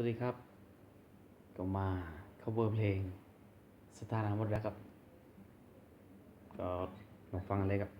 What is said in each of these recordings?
วัสดีครับ ก็มา cover เพลงสถานามดแล้วครับ ก็มาฟังเลยครับ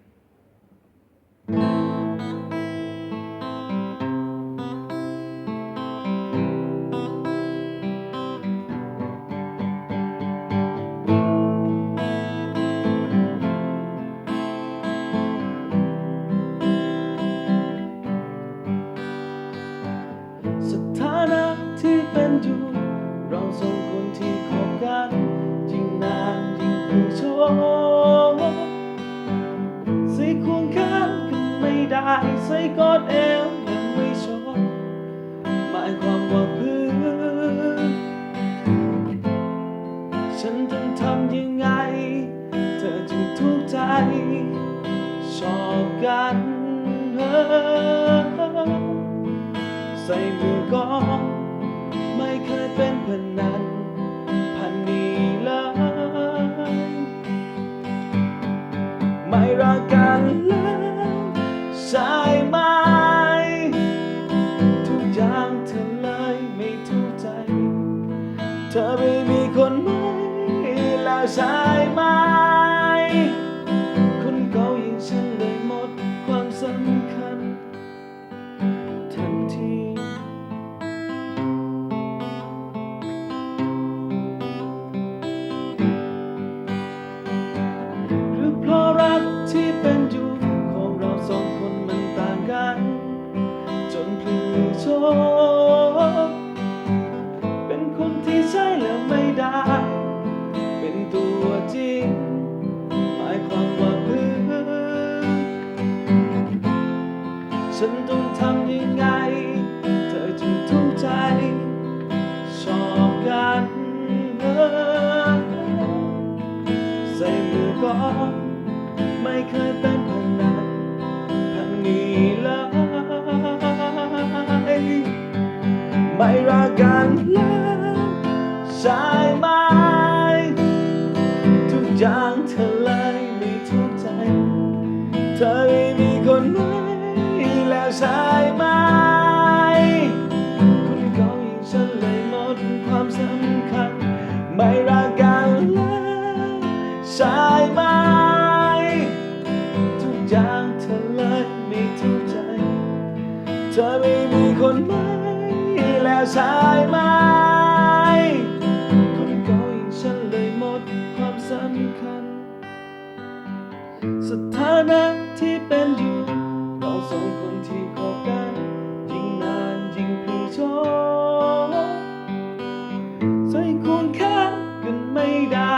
ไม่ได้ใส่กอดเอวยังไม่ชอบหมายความว่าเพื่อนฉันต้องทำยังไง เธอจึงถูกใจ ชอบกันเฮ้อใส่มือกองไม่เคยเป็นพนันพันนี้เลยไม่รักกันแล้ว เธอไม่มีคนใหม่แล้วใช่ไหม คนเก่าอย่างฉันเลยหมดความสำคัญ ทันที หรือเพราะรักที่เป็นอยู่ของเราสองคนมันต่างกัน จนพลือโช ฉันต้องทำยังไง เธอจึงถูกใจ ชอบกันเออใส่มือก่อนไม่เคยเป็นพนันพันนี้เลยไม่รักกันแล้วใช่ไหมทุกอย่างเธอ แล้วใช่ไหมคนเก่าอย่างฉันเลยหมดความสำคัญ ไม่รักกันแล้วใช่ไหมทุกอย่างเธอเลยไม่ถูกใจ เธอไม่มีคนใหม่แล้วใช่ไหมคนเก่าอย่างฉันเลยหมดความสำคัญ สถานะที่เป็นอยู่ สองคนที่คบกัน ยิ่งนานยิ่งพลีโชใส่ควงแขนกันไม่ได้